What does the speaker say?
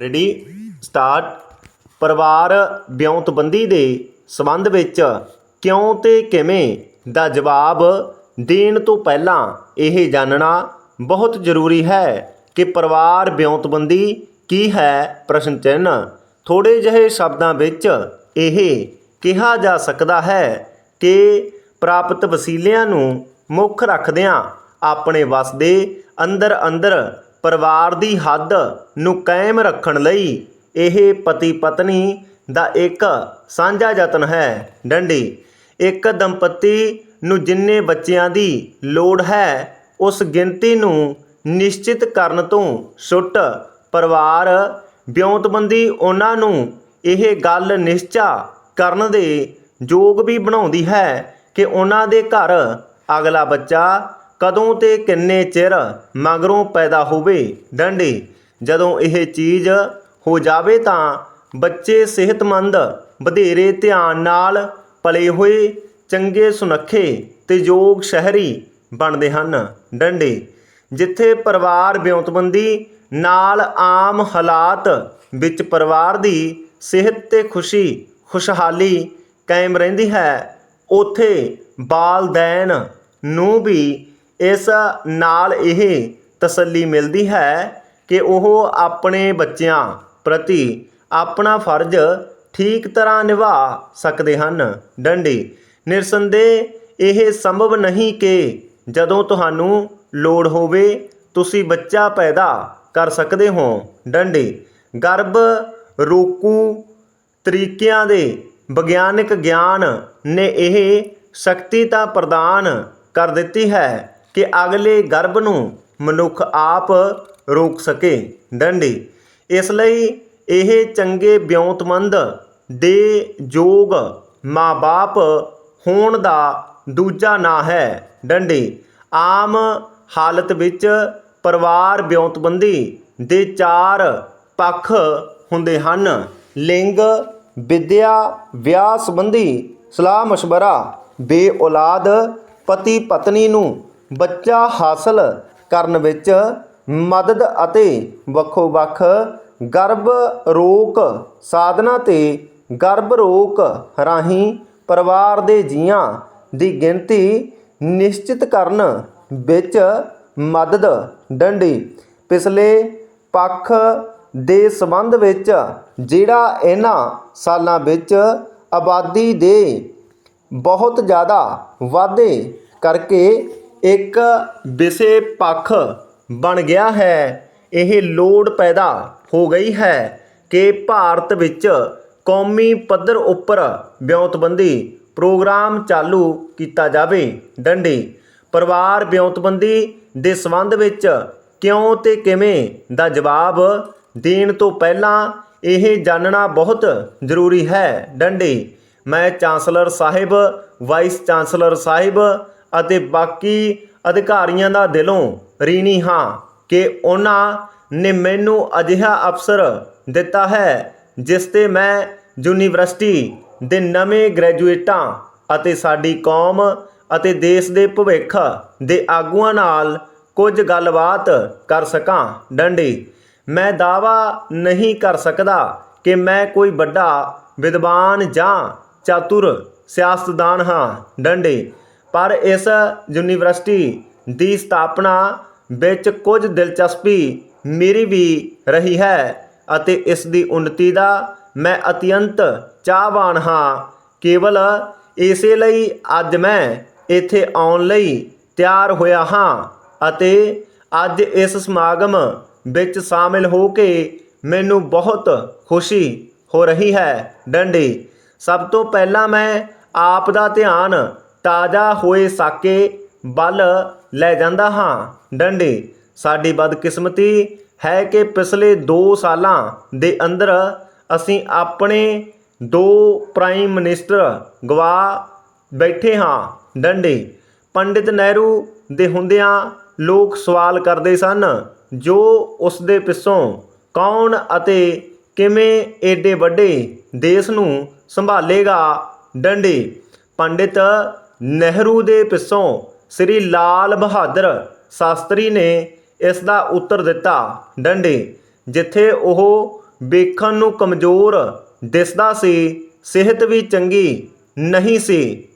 Ready? Start. ਪਰਿਵਾਰ ਵਿਉਂਤਬੰਦੀ ਦੇ ਸੰਬੰਧ ਵਿੱਚ ਕਿਉਂ ਤੇ ਕਿਵੇਂ ਦਾ ਜਵਾਬ ਦੇਣ ਤੋਂ ਪਹਿਲਾਂ ਇਹ ਜਾਣਨਾ ਬਹੁਤ ਜ਼ਰੂਰੀ ਹੈ ਕਿ ਪਰਿਵਾਰ ਵਿਉਂਤਬੰਦੀ ਕੀ ਹੈ? ਪ੍ਰਸ਼ਨ ਚਿੰਨ੍ਹ। ਥੋੜੇ ਜਿਹੇ ਸ਼ਬਦਾਂ ਵਿੱਚ ਇਹ ਕਿਹਾ ਜਾ ਸਕਦਾ ਹੈ ਕਿ ਪ੍ਰਾਪਤ ਵਸੀਲਿਆਂ ਨੂੰ ਮੁੱਖ ਰੱਖਦਿਆਂ ਆਪਣੇ ਵਸ ਦੇ ਅੰਦਰ ਅੰਦਰ ਪਰਿਵਾਰ ਦੀ ਹੱਦ ਨੂੰ ਕਾਇਮ ਰੱਖਣ ਲਈ ਇਹ ਪਤੀ ਪਤਨੀ ਦਾ ਇੱਕ ਸਾਂਝਾ ਯਤਨ ਹੈ। ਡੰਡੀ, ਇੱਕ ਦੰਪਤੀ ਨੂੰ ਜਿੰਨੇ ਬੱਚਿਆਂ ਦੀ ਲੋੜ ਹੈ, ਉਸ ਗਿਣਤੀ ਨੂੰ ਨਿਸ਼ਚਿਤ ਕਰਨ ਤੋਂ ਛੁੱਟ ਪਰਿਵਾਰ ਵਿਉਂਤਬੰਦੀ ਉਹਨਾਂ ਨੂੰ ਇਹ ਗੱਲ ਨਿਸ਼ਚਾ ਕਰਨ ਦੇ ਯੋਗ ਵੀ ਬਣਾਉਂਦੀ ਹੈ ਕਿ ਉਹਨਾਂ ਦੇ ਘਰ ਅਗਲਾ ਬੱਚਾ ਕਦੋਂ ਤੇ ਕਿੰਨੇ ਚਿਰ ਮਗਰੋਂ ਪੈਦਾ ਹੋਵੇ ਡੰਡੀ? ਜਦੋਂ ਇਹ ਚੀਜ਼ ਹੋ ਜਾਵੇ ਤਾਂ ਬੱਚੇ ਸਿਹਤਮੰਦ ਵਧੇਰੇ ਧਿਆਨ ਨਾਲ ਪਲੇ ਹੋਏ, ਚੰਗੇ ਸੁਨੱਖੇ ਤੇ ਯੋਗ ਸ਼ਹਿਰੀ ਬਣਦੇ ਹਨ ਡੰਡੇ। ਜਿੱਥੇ ਪਰਿਵਾਰ ਵਿਉਂਤਬੰਦੀ ਨਾਲ ਆਮ ਹਾਲਾਤ ਵਿੱਚ ਪਰਿਵਾਰ ਦੀ ਸਿਹਤ ਤੇ ਖੁਸ਼ੀ, ਖੁਸ਼ਹਾਲੀ ਕਾਇਮ ਰਹਿੰਦੀ ਹੈ, ਉਥੇ ਬਾਲਦੈਨ ਨੂੰ ਵੀ ਇਸ ਨਾਲ ਇਹ ਤਸੱਲੀ ਮਿਲਦੀ ਹੈ ਕਿ ਉਹ ਆਪਣੇ ਬੱਚਿਆਂ ਪ੍ਰਤੀ ਆਪਣਾ ਫਰਜ਼ ਠੀਕ ਤਰ੍ਹਾਂ ਨਿਭਾ ਸਕਦੇ ਹਨ। ਡੰਡੀ, ਨਿਰਸੰਦੇਹ, ਇਹ ਸੰਭਵ ਨਹੀਂ ਕਿ ਜਦੋਂ ਤੁਹਾਨੂੰ ਲੋੜ ਹੋਵੇ, ਤੁਸੀਂ ਬੱਚਾ ਪੈਦਾ ਕਰ ਸਕਦੇ ਹੋ। ਡੰਡੀ, ਗਰਭ ਰੋਕੂ ਤਰੀਕਿਆਂ ਦੇ ਵਿਗਿਆਨਕ ਗਿਆਨ ਨੇ ਇਹ ਸ਼ਕਤੀ ਤਾਂ ਪ੍ਰਦਾਨ ਕਰ ਦਿੱਤੀ ਹੈ। ਕਿ ਅਗਲੇ ਗਰਭ ਨੂੰ ਮਨੁੱਖ ਆਪ ਰੋਕ ਸਕੇ ਡੰਡੀ ਇਸ ਲਈ ਇਹ ਚੰਗੇ ਵਿਉਂਤਮੰਦ ਦੇ ਯੋਗ ਮਾਂ-ਬਾਪ ਹੋਣ ਦਾ ਦੂਜਾ ਨਾਂ ਹੈ ਡੰਡੀ ਆਮ ਹਾਲਤ ਵਿੱਚ ਪਰਿਵਾਰ ਵਿਉਂਤਬੰਦੀ ਦੇ ਚਾਰ ਪੱਖ ਹੁੰਦੇ ਹਨ ਲਿੰਗ ਵਿਦਿਆ ਵਿਆਹ ਸੰਬੰਧੀ ਸਲਾਹ مشورہ ਬੇਔਲਾਦ ਪਤੀ ਪਤਨੀ ਨੂੰ ਬੱਚਾ ਹਾਸਲ ਕਰਨ ਵਿੱਚ ਮਦਦ ਅਤੇ ਵੱਖੋ ਵੱਖ ਗਰਭ ਰੋਕ ਸਾਧਨਾ ਤੇ ਗਰਭ ਰੋਕ ਰਾਹੀਂ ਪਰਿਵਾਰ ਦੇ ਜੀਆਂ ਦੀ ਗਿਣਤੀ ਨਿਸ਼ਚਿਤ ਕਰਨ ਵਿੱਚ ਮਦਦ ਡੰਡੀ। ਪਿਛਲੇ ਪੱਖ ਦੇ ਸੰਬੰਧ ਵਿੱਚ ਜਿਹੜਾ ਇਹਨਾਂ ਸਾਲਾਂ ਵਿੱਚ ਆਬਾਦੀ ਦੇ ਬਹੁਤ ਜ਼ਿਆਦਾ ਵਾਧੇ ਕਰਕੇ ਇੱਕ ਵਿਸ਼ੇ ਪੱਖ ਬਣ ਗਿਆ ਹੈ। ਇਹ ਲੋੜ ਪੈਦਾ ਹੋ ਗਈ ਹੈ ਕਿ ਭਾਰਤ ਵਿੱਚ ਕੌਮੀ ਪੱਧਰ ਉੱਪਰ ਵਿਉਂਤਬੰਦੀ ਪ੍ਰੋਗਰਾਮ ਚਾਲੂ ਕੀਤਾ ਜਾਵੇ। ਡੰਡੀ, ਪਰਿਵਾਰ ਵਿਉਂਤਬੰਦੀ ਦੇ ਸੰਬੰਧ ਵਿੱਚ ਕਿਉਂ ਤੇ ਕਿਵੇਂ ਦਾ ਜਵਾਬ ਦੇਣ ਤੋਂ ਪਹਿਲਾਂ ਇਹ ਜਾਣਨਾ ਬਹੁਤ ਜ਼ਰੂਰੀ ਹੈ। ਡੰਡੀ, ਮੈਂ ਚਾਂਸਲਰ ਸਾਹਿਬ, ਵਾਈਸ ਚਾਂਸਲਰ ਸਾਹਿਬ ਅਤੇ ਬਾਕੀ ਅਧਿਕਾਰੀਆਂ ਦਾ ਦਿਲੋਂ ਰੀਣੀ ਹਾਂ ਕਿ ਉਹਨਾਂ ਨੇ ਮੈਨੂੰ ਅਜਿਹਾ ਅਫਸਰ ਦਿੱਤਾ ਹੈ ਜਿਸ ਤੇ ਮੈਂ ਯੂਨੀਵਰਸਿਟੀ ਦੇ ਨਵੇਂ ਗ੍ਰੈਜੂਏਟਾਂ ਅਤੇ ਸਾਡੀ ਕੌਮ ਅਤੇ ਦੇਸ਼ ਦੇ ਭਵਿੱਖ ਦੇ ਆਗੂਆਂ ਨਾਲ ਕੁਝ ਗੱਲਬਾਤ ਕਰ ਸਕਾਂ। ਡੰਡੀ, ਮੈਂ ਦਾਵਾ ਨਹੀਂ ਕਰ ਸਕਦਾ ਕਿ ਮੈਂ ਕੋਈ ਵੱਡਾ ਵਿਦਵਾਨ ਜਾਂ ਚਾਤੁਰ ਸਿਆਸਤਦਾਨ ਹਾਂ। ਡੰਡੇ ਪਰ ਇਸ ਯੂਨੀਵਰਸਿਟੀ ਦੀ ਸਥਾਪਨਾ ਵਿੱਚ ਕੁਝ ਦਿਲਚਸਪੀ ਮੇਰੀ ਵੀ ਰਹੀ ਹੈ ਅਤੇ ਇਸ ਦੀ ਉન્નਤੀ ਦਾ ਮੈਂ ਅਤਿਅੰਤ ਚਾਹਵਾਨ ਹਾਂ। ਕੇਵਲ ਇਸੇ ਲਈ ਅੱਜ ਮੈਂ ਇੱਥੇ ਆਉਣ ਲਈ ਤਿਆਰ ਹੋਇਆ ਹਾਂ ਅਤੇ ਅੱਜ ਇਸ ਸਮਾਗਮ ਵਿੱਚ ਸ਼ਾਮਿਲ ਹੋ ਕੇ ਮੈਨੂੰ ਬਹੁਤ ਖੁਸ਼ੀ ਹੋ ਰਹੀ ਹੈ। ਡੰਡੀ, ਸਭ ਤੋਂ ਪਹਿਲਾਂ ਮੈਂ ਆਪ ਦਾ ਧਿਆਨ ਤਾਜ਼ਾ ਹੋਏ ਸਾਕੇ ਵੱਲ ਲੈ ਜਾਂਦਾ ਹਾਂ। ਡੰਡੇ, ਸਾਡੀ ਬਦਕਿਸਮਤੀ ਹੈ ਕਿ ਪਿਛਲੇ 2 ਸਾਲਾਂ ਦੇ ਅੰਦਰ ਅਸੀਂ ਆਪਣੇ ਦੋ ਪ੍ਰਾਈਮ ਮਿਨਿਸਟਰ ਗਵਾ ਬੈਠੇ ਹਾਂ। ਡੰਡੇ, ਪੰਡਿਤ ਨਹਿਰੂ ਦੇ ਹੁੰਦਿਆਂ ਲੋਕ ਸਵਾਲ ਕਰਦੇ ਸਨ, ਜੋ ਉਸ ਦੇ ਪਿੱਛੋਂ ਕੌਣ ਅਤੇ ਕਿਵੇਂ ਏਡੇ ਵੱਡੇ ਦੇਸ਼ ਨੂੰ ਸੰਭਾਲੇਗਾ? ਡੰਡੇ, ਪੰਡਿਤ ਨਹਿਰੂ ਦੇ ਪਿੱਛੋਂ ਸ੍ਰੀ ਲਾਲ ਬਹਾਦਰ ਸ਼ਾਸਤਰੀ ਨੇ ਇਸ ਦਾ ਉੱਤਰ ਦਿੱਤਾ, ਡੰਡੇ, ਜਿੱਥੇ ਉਹ ਵੇਖਣ ਨੂੰ ਕਮਜ਼ੋਰ ਦਿਸਦਾ ਸੀ, ਸਿਹਤ ਵੀ ਚੰਗੀ ਨਹੀਂ ਸੀ।